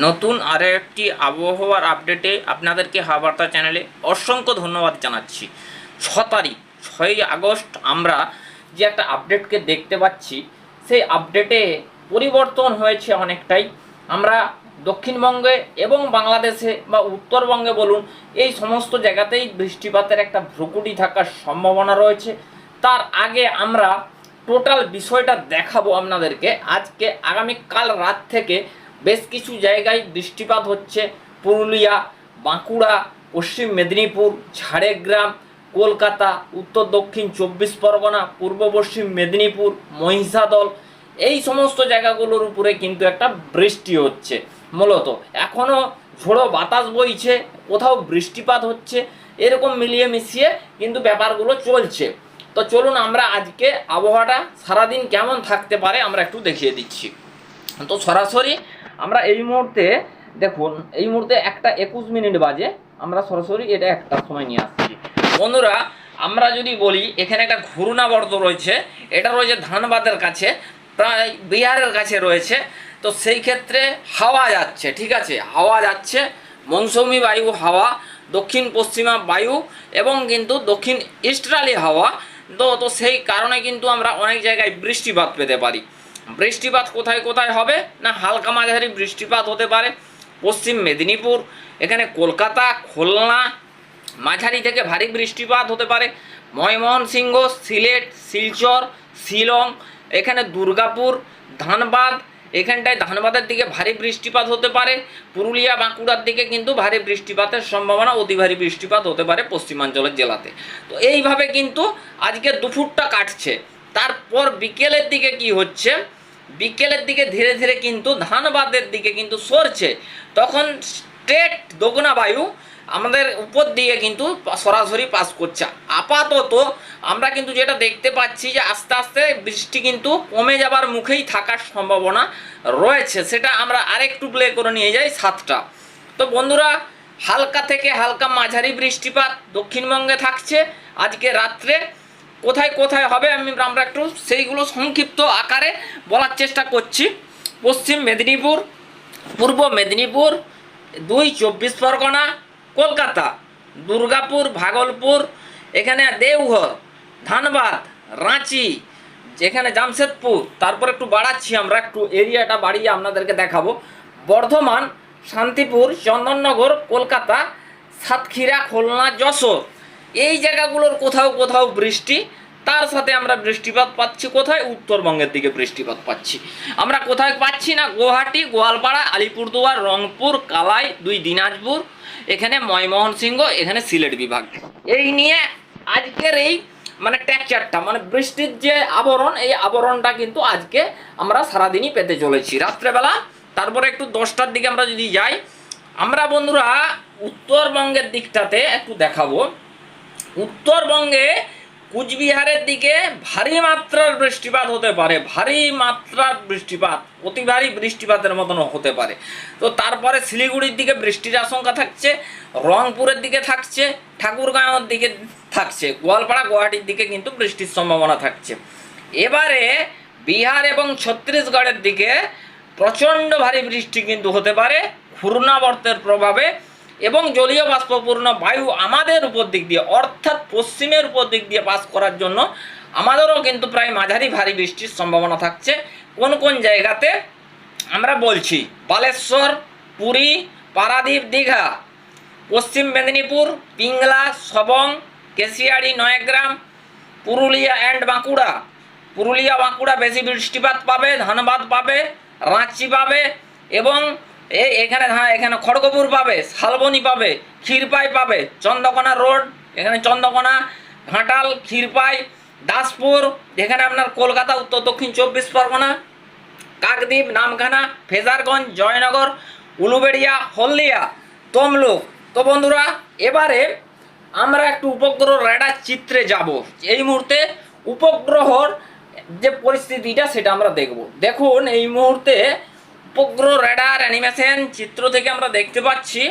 নতুন আরও একটি আবহাওয়ার আপডেটে আপনাদেরকে হাবার্তা চ্যানেলে অসংখ্য ধন্যবাদ জানাচ্ছি। ছ তারিখ, ছয়ই আগস্ট আমরা যে একটা আপডেটকে দেখতে পাচ্ছি, সেই আপডেটে পরিবর্তন হয়েছে অনেকটাই। আমরা দক্ষিণবঙ্গে এবং বাংলাদেশে বা উত্তরবঙ্গে বলুন, এই সমস্ত জায়গাতেই বৃষ্টিপাতের একটা ভ্রুকুটি থাকার সম্ভাবনা রয়েছে। তার আগে আমরা টোটাল বিষয়টা দেখাবো আপনাদেরকে। আজকে আগামী কাল রাত থেকে বেশ কিছু জায়গায় বৃষ্টিপাত হচ্ছে। পুরুলিয়া, বাঁকুড়া, পশ্চিম মেদিনীপুর, ঝাড়গ্রাম, কলকাতা, উত্তর দক্ষিণ চব্বিশ পরগনা, পূর্ব পশ্চিম মেদিনীপুর, মহিষাদল। এই সমস্ত জায়গাগুলোর উপরে কিন্তু একটা বৃষ্টি হচ্ছে, মূলত। এখনও ঝোড়ো বাতাস বইছে, কোথাও বৃষ্টিপাত হচ্ছে, এরকম মিলিয়ে মিশিয়ে কিন্তু ব্যাপারগুলো চলছে। তো চলুন আমরা আজকে আবহাওয়াটা সারাদিন কেমন থাকতে পারে আমরা একটু দেখিয়ে দিচ্ছি। তো সরাসরি আমরা এই মুহূর্তে, দেখুন, এই মুহূর্তে একটা একুশ মিনিট বাজে, আমরা সরাসরি এটা একটা সময় নিয়ে আসছি। বন্ধুরা, আমরা যদি বলি, এখানে একটা ঘূর্ণাবর্ত রয়েছে, এটা রয়েছে ধানবাদের কাছে, প্রায় বিহারের কাছে রয়েছে, তো সেই ক্ষেত্রে হাওয়া যাচ্ছে, ঠিক আছে? হাওয়া যাচ্ছে, মৌসুমি বায়ু হাওয়া, দক্ষিণ পশ্চিমা বায়ু, এবং কিন্তু দক্ষিণ ইস্টার্লি হাওয়া, তো তো সেই কারণে কিন্তু আমরা অনেক জায়গায় বৃষ্টিপাত পেতে পারি। বৃষ্টিপাত কোথায় কোথায় হবে? না, হালকা মাঝারি বৃষ্টিপাত হতে পারে। পশ্চিম মেদিনীপুর, এখানে কলকাতা, খুলনা, মাঝারি থেকে ভারী বৃষ্টিপাত হতে পারে। ময়মনসিংহ, সিলেট, শিলচর, শিলং, এখানে দুর্গাপুর, ধানবাদ, এখানটায় ধানবাদের দিকে ভারী বৃষ্টিপাত হতে পারে। পুরুলিয়া, বাঁকুড়ার দিকে কিন্তু ভারী বৃষ্টিপাতের সম্ভাবনা, অতি ভারী বৃষ্টিপাত হতে পারে পশ্চিমাঞ্চলের জেলাতে। তো এইভাবে কিন্তু আজকে দুপুরটা কাটছে। তারপর বিকেলের দিকে কি হচ্ছে? বিকেলের দিকে ধীরে ধীরে কিন্তু ধানবাদের দিকে কিন্তু সরছে। তখন স্ট্রেট দোগনা বায়ু আমাদের উপর দিয়ে কিন্তু সরাসরি পাস করছে। আপাতত আমরা কিন্তু যেটা দেখতে পাচ্ছি যে আস্তে আস্তে বৃষ্টি কিন্তু কমে যাবার মুখেই থাকার সম্ভাবনা রয়েছে। সেটা আমরা আরেকটু প্লে করে নিয়ে যাই সাতটা। তো বন্ধুরা, হালকা থেকে হালকা মাঝারি বৃষ্টিপাত দক্ষিণবঙ্গে থাকছে। আজকে রাত্রে কোথায় কোথায় হবে আমি আমরা একটু সেইগুলো সংক্ষিপ্ত আকারে বলার চেষ্টা করছি। পশ্চিম মেদিনীপুর, পূর্ব মেদিনীপুর, দুই চব্বিশ পরগনা, কলকাতা, দুর্গাপুর, ভাগলপুর, এখানে দেওঘর, ধানবাদ, রাঁচি, যেখানে জামশেদপুর। তারপর একটু বাড়াচ্ছি আমরা, একটু এরিয়াটা বাড়িয়ে আপনাদেরকে দেখাবো। বর্ধমান, শান্তিপুর, চন্দননগর, কলকাতা, সাতক্ষীরা, খুলনা, যশোর। এই জায়গাগুলোর কোথাও কোথাও বৃষ্টি, তার সাথে আমরা বৃষ্টিপাত পাচ্ছি কোথায়? উত্তরবঙ্গের দিকে বৃষ্টিপাত পাচ্ছি। আমরা কোথায় পাচ্ছি না? গুয়াহাটি, গোয়ালপাড়া, আলিপুরদুয়ার, রংপুর, কালাই, দুই দিনাজপুর, এখানে ময়মোহন সিংহ, এখানে সিলেট বিভাগ। এই নিয়ে আজকের এই মানে টেকচারটা মানে বৃষ্টির যে আবরণ, এই আবরণটা কিন্তু আজকে আমরা সারাদিনই পেতে চলেছি। রাত্রেবেলা, তারপরে একটু দশটার দিকে আমরা যদি যাই, আমরা বন্ধুরা উত্তরবঙ্গের দিকটাতে একটু দেখাবো। উত্তরবঙ্গে কুচবিহারের দিকে ভারী মাত্রার বৃষ্টিপাত হতে পারে, ভারী মাত্রার বৃষ্টিপাত, অতি ভারী বৃষ্টিপাতের মতন হতে পারে। তো তারপরে শিলিগুড়ির দিকে বৃষ্টির আশঙ্কা থাকছে, রংপুরের দিকে থাকছে, ঠাকুরগাঁওয়ের দিকে থাকছে, গোয়ালপাড়া, গুয়াহাটির দিকে কিন্তু বৃষ্টির সম্ভাবনা থাকছে। এবারে বিহার এবং ছত্তিশগড়ের দিকে প্রচণ্ড ভারী বৃষ্টি কিন্তু হতে পারে, ঘূর্ণাবর্তের প্রভাবে এবং জলীয় বাষ্পপূর্ণ বায়ু আমাদের উপর দিক দিয়ে, অর্থাৎ পশ্চিমের উপর দিক দিয়ে পাস করার জন্য আমাদেরও কিন্তু প্রায় মাঝারি ভারী বৃষ্টির সম্ভাবনা থাকছে। কোন কোন জায়গাতে আমরা বলছি, বালেশ্বর, পুরী, পারাদ্বীপ, দীঘা, পশ্চিম মেদিনীপুর, পিংলা, সবং, কেশিয়াড়ি, নয়াগ্রাম, পুরুলিয়া অ্যান্ড বাঁকুড়া। পুরুলিয়া, বাঁকুড়া বেশি বৃষ্টিপাত পাবে, ধানবাদ পাবে, রাঁচি পাবে এবং এই এখানে হ্যাঁ এখানে খড়গপুর পাবে, শালবনি পাবে, ক্ষীরপাই পাবে, চন্দ্রকোনা রোড, এখানে চন্দ্রকোনা, ঘাটাল, ক্ষীরপাই, দাসপুর, এখানে আপনার কলকাতা, উত্তর দক্ষিণ চব্বিশ পরগনা, কাকদ্বীপ, নামখানা, ফেজারগঞ্জ, জয়নগর, উলুবেড়িয়া, হলদিয়া, তমলুক। তো বন্ধুরা, এবারে আমরা একটু উপগ্রহ রেডার চিত্রে যাব। এই মুহূর্তে উপগ্রহর যে পরিস্থিতিটা, সেটা আমরা দেখব। দেখুন, এই মুহূর্তে উপগ্রহ রেডার অ্যানিমেশন চিত্র থেকে আমরা দেখতে পাচ্ছি,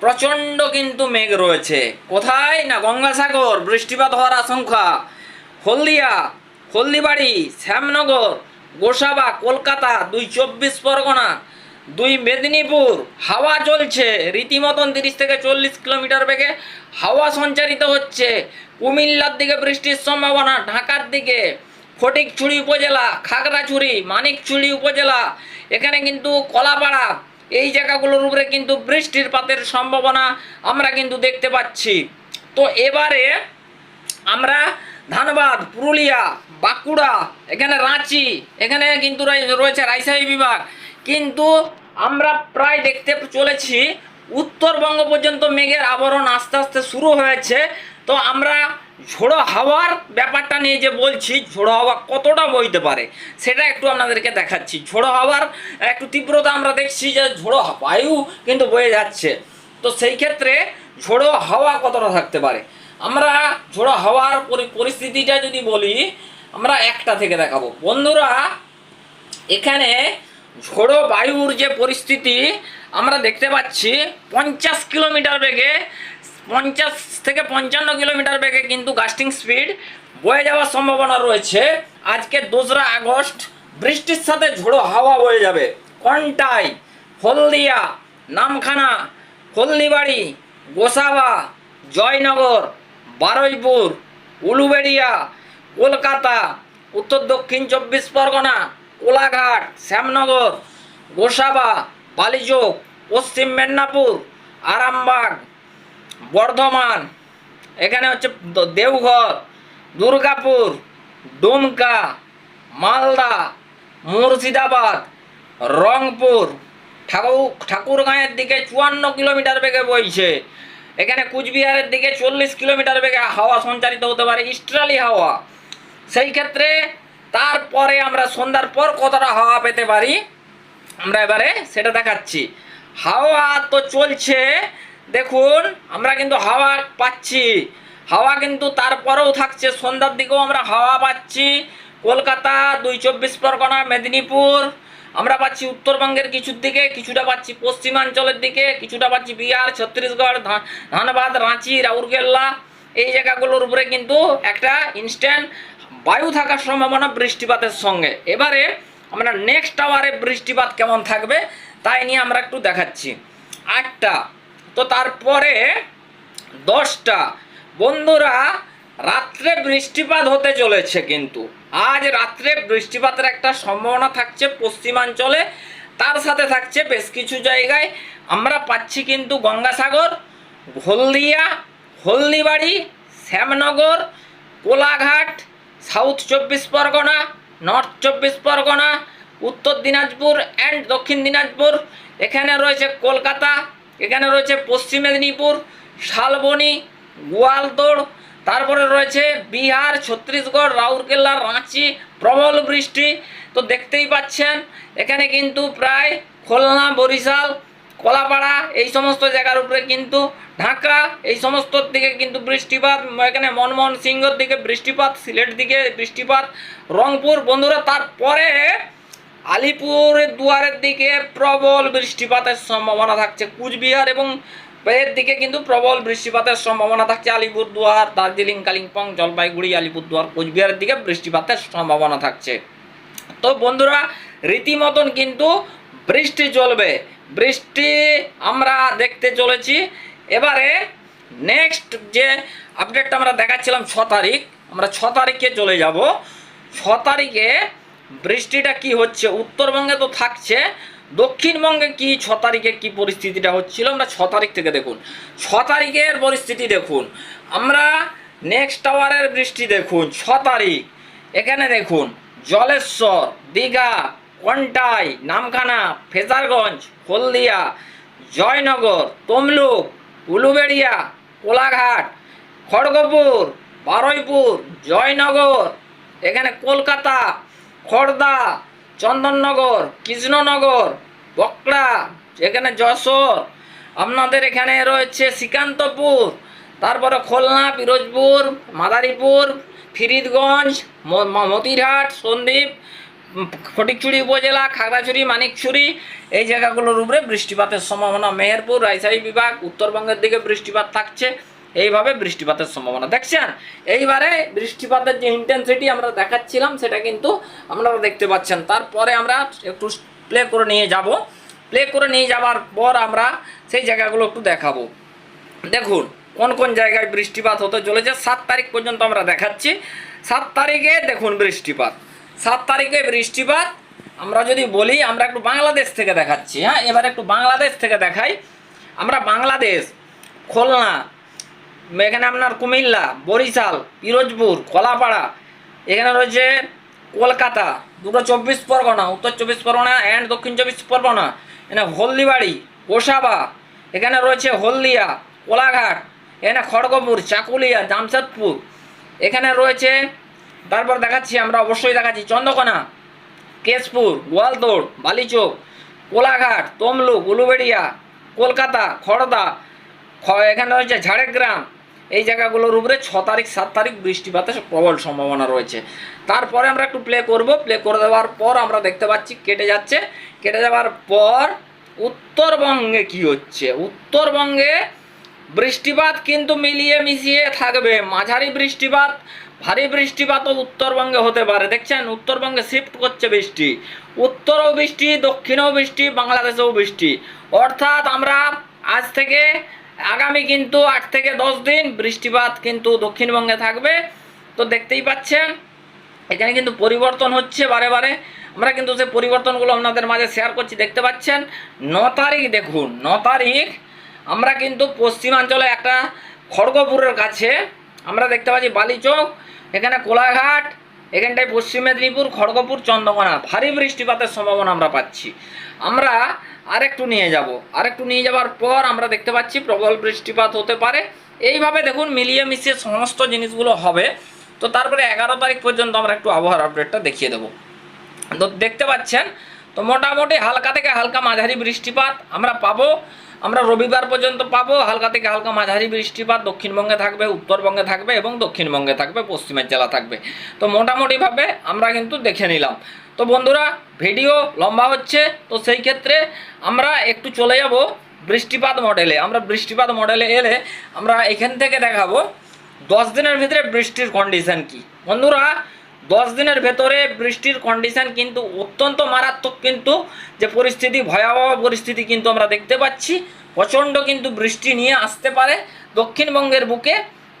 প্রচণ্ড কিন্তু মেঘ রয়েছে। কোথায় না গঙ্গাসাগর? বৃষ্টিপাত হওয়ার আশঙ্কা। হলদিয়া, হলদিবাড়ি, শ্যামনগর, গোসাবা, কলকাতা, দুই চব্বিশ পরগনা, দুই মেদিনীপুর। হাওয়া চলছে। রীতিমতন তিরিশ থেকে চল্লিশ কিলোমিটার বেগে হাওয়া সঞ্চারিত হচ্ছে। কুমিল্লার দিকে বৃষ্টির সম্ভাবনা, ঢাকার দিকে। ফটিকছড়ি উপজেলা খাগড়াছড়ি মানিকচুড়ি উপজেলা। এখানে কিন্তু কলাপাড়া, এই জায়গাগুলোর উপরে কিন্তু বৃষ্টির পাতের সম্ভাবনা আমরা কিন্তু দেখতে পাচ্ছি। তো এবারে আমরা ধানবাদ, পুরুলিয়া, বাঁকুড়া, এখানে রাঁচি, এখানে কিন্তু রয়েছে রাজশাহী বিভাগ। কিন্তু আমরা প্রায় দেখতে চলেছি, উত্তরবঙ্গ পর্যন্ত মেঘের আবরণ আস্তে আস্তে শুরু হয়েছে। তো আমরা ঝোড়ো হাওয়ার ব্যাপারটা নিয়ে যে বলছি, ঝোড়ো হাওয়া কতটা বইতে পারে, সেটা একটু আপনাদেরকে দেখাচ্ছি। ঝোড়ো হাওয়ার একটু তীব্রতা আমরা দেখছি যে ঝোড়ো বায়ু কিন্তু বয়ে যাচ্ছে। তো সেই ক্ষেত্রে ঝোড়ো হাওয়া কতটা থাকতে পারে? আমরা ঝোড়ো হাওয়ার পরি- পরিস্থিতিটা যদি বলি, আমরা একটা থেকে দেখাবো। বন্ধুরা, এখানে ঝোড়ো বায়ুর যে পরিস্থিতি, আমরা দেখতে পাচ্ছি পঞ্চাশ কিলোমিটার বেগে পঞ্চাশ থেকে পঞ্চান্ন কিলোমিটার বেগে কিন্তু গাস্টিং স্পিড বয়ে যাওয়ার সম্ভাবনা রয়েছে। আজকে দোসরা আগস্ট, বৃষ্টির সাথে ঝোড়ো হাওয়া বয়ে যাবে। কন্টাই, হলদিয়া, নামখানা, হলদিবাড়ি, গোসাবা, জয়নগর, বারুইপুর, উলুবেড়িয়া, কলকাতা, উত্তর দক্ষিণ চব্বিশ পরগনা, কোলাঘাট, শ্যামনগর, গোসাবা, বালিচোক, পশ্চিম মেদিনীপুর, আরামবাগ বর্ধমান। এখানে হচ্ছে দেওঘর, দুর্গাপুর ডুমকা মালদা, মুর্শিদাবাদ, রংপুর। ঠাকুর, ঠাকুরগাঁয়ের দিকে চুয়ান্ন কিলোমিটার বেগে বইছে। এখানে কুচবিহারের দিকে চল্লিশ কিলোমিটার বেগে হাওয়া সঞ্চারিত হতে পারে, ইস্ট্রালি হাওয়া। সেই ক্ষেত্রে তারপরে আমরা সন্ধ্যার পর কতটা হাওয়া পেতে পারি, আমরা এবারে সেটা দেখাচ্ছি। হাওয়া তো চলছে দেখুন, আমরা কিন্তু হাওয়া পাচ্ছি। হাওয়া কিন্তু তারপরেও থাকছে। সন্ধ্যার দিকেও আমরা হাওয়া পাচ্ছি। কলকাতা, দুই চব্বিশ পরগনা, মেদিনীপুর। আমরা পাচ্ছি উত্তরবঙ্গের কিছুর দিকে, কিছুটা পাচ্ছি পশ্চিমাঞ্চলের দিকে, কিছুটা পাচ্ছি বিহার, ছত্তিশগড় ধানবাদ, রাঁচি, রাউরকেল্লা। এই জায়গাগুলোর উপরে কিন্তু একটা ইনস্ট্যান্ট বায়ু থাকার সম্ভাবনা বৃষ্টিপাতের সঙ্গে। এবারে আমরা নেক্সট আওয়ারে বৃষ্টিপাত কেমন থাকবে, তাই নিয়ে আমরা একটু দেখাচ্ছি। আটটা। তারপরে দশটা, বন্ধুরা, রাত্রে বৃষ্টিপাত হতে চলেছে কিন্তু। আজ রাত্রে বৃষ্টিপাতের একটা সম্ভাবনা থাকছে পশ্চিমাঞ্চলে, তার সাথে থাকছে বেশ কিছু জায়গায়। আমরা পাচ্ছি কিন্তু গঙ্গাসাগর, হলদিয়া, হলদিবাড়ি, শ্যামনগর, কোলাঘাট, সাউথ চব্বিশ পরগনা, নর্থ চব্বিশ পরগনা, উত্তর দিনাজপুর, অ্যান্ড দক্ষিণ দিনাজপুর। এখানে রয়েছে কলকাতা এখানে রয়েছে পশ্চিম মেদিনীপুর, শালবনি, গোয়ালতোড়, তারপরে রয়েছে বিহার, ছত্তিশগড়, রাউরকেল্লা, রাঁচি, প্রবল বৃষ্টি। তো দেখতেই পাচ্ছেন, এখানে কিন্তু প্রায় খুলনা, বরিশাল, কলাপাড়া, এই সমস্ত জায়গার উপরে কিন্তু ঢাকা, এই সমস্ত দিকে কিন্তু বৃষ্টিপাত, এখানে মনমোহন সিংহর দিকে বৃষ্টিপাত, সিলেট দিকে বৃষ্টিপাত, রংপুর, বন্ধুরা, তারপরে আলিপুরের দুয়ারের দিকে প্রবল বৃষ্টিপাতের সম্ভাবনা থাকছে কুচবিহার এবং এর দিকে কিন্তু প্রবল বৃষ্টিপাতের সম্ভাবনা থাকছে আলিপুরদুয়ার দার্জিলিং, কালিম্পং, জলপাইগুড়ি আলিপুরদুয়ার কোচবিহারের দিকে বৃষ্টিপাতের সম্ভাবনা থাকছে। তো বন্ধুরা, রীতিমতন কিন্তু বৃষ্টি চলবে। বৃষ্টি আমরা দেখতে চলেছি। এবারে নেক্সট যে আপডেটটা আমরা দেখাচ্ছিলাম ছ তারিখ, আমরা ছ তারিখে চলে যাব। ছ তারিখে বৃষ্টিটা কি হচ্ছে? উত্তরবঙ্গে তো থাকছে। দক্ষিণবঙ্গে কি ছ তারিখে কি পরিস্থিতিটা হচ্ছিল? আমরা ছ তারিখ থেকে দেখুন। ছ তারিখের পরিস্থিতি দেখুন। আমরা নেক্সট আওয়ারের বৃষ্টি দেখুন। ছ তারিখ। এখানে দেখুন, জলেশ্বর, দীঘা, কন্টাই, নামখানা, ফেজারগঞ্জ, হলদিয়া, জয়নগর, তমলুক, উলুবেড়িয়া, কোলাঘাট, খড়গপুর, বারুইপুর, জয়নগর, এখানে কলকাতা খড়দা চন্দননগর কৃষ্ণনগর বকড়া এখানে যশোর আপনাদের এখানে রয়েছে শ্রীকান্তপুর তারপরে খুলনা পিরোজপুর মাদারীপুর ফিরিদগঞ্জ মতিরহাট সন্দ্বীপ উম, ফটিকছড়ি উপজেলা খাগড়াছড়ি মানিকছড়ি এই জায়গাগুলোর উপরে বৃষ্টিপাতের সম্ভাবনা। মেহেরপুর রাজশাহী বিভাগ উত্তরবঙ্গের দিকে বৃষ্টিপাত থাকছে। এইভাবে বৃষ্টিপাতের সম্ভাবনা। দেখছেন? এইবারে বৃষ্টিপাতের যে ইন্টেন্সিটি আমরা দেখাচ্ছিলাম, সেটা কিন্তু আপনারা দেখতে পাচ্ছেন। তারপরে আমরা একটু প্লে করে নিয়ে যাব। প্লে করে নিয়ে যাওয়ার পর আমরা সেই জায়গাগুলো একটু দেখাবো। দেখুন, কোন কোন জায়গায় বৃষ্টিপাত হতে চলেছে? সাত তারিখ পর্যন্ত আমরা দেখাচ্ছি। সাত তারিখে দেখুন বৃষ্টিপাত। সাত তারিখে বৃষ্টিপাত, আমরা যদি বলি, আমরা একটু বাংলাদেশ থেকে দেখাচ্ছি হ্যাঁ? এবার একটু বাংলাদেশ থেকে দেখাই। আমরা বাংলাদেশ, খুলনা এখানে আপনার কুমিল্লা, বরিশাল, পিরোজপুর, কলাপাড়া, এখানে রয়েছে কলকাতা, দুটো চব্বিশ পরগনা, উত্তর চব্বিশ পরগনা অ্যান্ড দক্ষিণ চব্বিশ পরগনা। এখানে হলদিবাড়ি, গোসাবা, এখানে রয়েছে হলদিয়া, কোলাঘাট, এখানে খড়গপুর, চাকুলিয়া, জামশেদপুর। এখানে রয়েছে, তারপর দেখাচ্ছি আমরা অবশ্যই দেখাচ্ছি চন্দ্রকোনা, কেশপুর, গোয়ালতোড়, বালিচোক, কোলাঘাট, তমলুক, উলুবেড়িয়া, কলকাতা খড়দা এখানে রয়েছে ঝাড়গ্রাম এই জায়গাগুলোর উপরে ছ তারিখ, সাত তারিখ বৃষ্টিপাতের প্রবল সম্ভাবনা রয়েছে। তারপরে আমরা একটু প্লে করব। প্লে করে দেওয়ার পর আমরা দেখতে পাচ্ছি কেটে যাচ্ছে। কেটে যাওয়ার পর উত্তরবঙ্গে কি হচ্ছে? উত্তরবঙ্গে বৃষ্টিপাত কিন্তু মিলিয়ে মিশিয়ে থাকবে। মাঝারি বৃষ্টিপাত, ভারী বৃষ্টিপাতও উত্তরবঙ্গে হতে পারে। দেখছেন, উত্তরবঙ্গে শিফট করছে বৃষ্টি। উত্তরেও বৃষ্টি, দক্ষিণেও বৃষ্টি, বাংলাদেশেও বৃষ্টি। অর্থাৎ আমরা আজ থেকে আগামী কিন্তু আট থেকে দশ দিন বৃষ্টিপাত কিন্তু দক্ষিণবঙ্গে থাকবে। তো দেখতেই পাচ্ছেন, এখানে কিন্তু পরিবর্তন হচ্ছে বারে বারে। আমরা কিন্তু সেই পরিবর্তনগুলো আপনাদের মাঝে শেয়ার করছি, দেখতে পাচ্ছেন? ন তারিখ দেখুন, ন তারিখ আমরা কিন্তু পশ্চিমাঞ্চলে একটা খড়গপুরের কাছে আমরা দেখতে পাচ্ছি বালিচক এখানে কোলাঘাট, এখানটায় পশ্চিম মেদিনীপুর, খড়গপুর, চন্দ্রকোনা। ভারী বৃষ্টিপাতের সম্ভাবনা আমরা পাচ্ছি। আমরা আরেকটু নিয়ে যাব। আরেকটু নিয়ে যাওয়ার পর আমরা দেখতে পাচ্ছি প্রবল বৃষ্টিপাত হতে পারে। এইভাবে দেখুন মিলিয়ে মিশিয়ে সমস্ত জিনিসগুলো হবে। তো তারপরে এগারো তারিখ পর্যন্ত আমরা একটু আবহাওয়ার আপডেটটা দেখিয়ে দেবো। তো দেখতে পাচ্ছেন, তো মোটামুটি হালকা থেকে হালকা মাঝারি বৃষ্টিপাত আমরা পাবো। আমরা রবিবার পর্যন্ত পাবো। হালকা থেকে হালকা মাঝারি বৃষ্টিপাত দক্ষিণবঙ্গে থাকবে, উত্তরবঙ্গে থাকবে এবং দক্ষিণবঙ্গে থাকবে, পশ্চিমের জেলা থাকবে। তো মোটামুটিভাবে আমরা কিন্তু দেখে নিলাম। তো বন্ধুরা, ভিডিও লম্বা হচ্ছে, তো সেই ক্ষেত্রে আমরা একটু চলে যাব বৃষ্টিপাত মডেলে। আমরা বৃষ্টিপাত মডেলে এলে আমরা এখান থেকে দেখাবো দশ দিনের ভিতরে বৃষ্টির কন্ডিশন কি। বন্ধুরা, দশ দিনের ভেতরে বৃষ্টির কন্ডিশান কিন্তু অত্যন্ত মারাত্মক কিন্তু, যে পরিস্থিতি, ভয়াবহ পরিস্থিতি কিন্তু আমরা দেখতে পাচ্ছি। প্রচণ্ড কিন্তু বৃষ্টি নিয়ে আসতে পারে দক্ষিণবঙ্গের বুকে।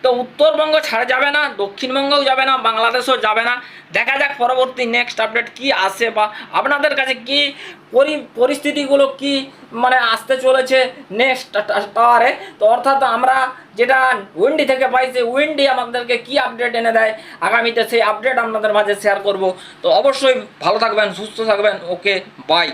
তো উত্তরবঙ্গ ছাড়া যাবে না, দক্ষিণবঙ্গও যাবে না, বাংলাদেশও যাবে না। দেখা যাক পরবর্তী নেক্সট আপডেট কি আসে বা আপনাদের কাছে কি পরি, পরিস্থিতিগুলো কি মানে আসতে চলেছে নেক্সট টাওয়ারে। তো অর্থাৎ আমরা যেটা উইন্ডি থেকে পাই সেই উইন্ডি আমাদেরকে কি আপডেট এনে দেয়, আগামীতে সেই আপডেট আপনাদের মাঝে শেয়ার করব। তো অবশ্যই ভালো থাকবেন, সুস্থ থাকবেন ওকে বাই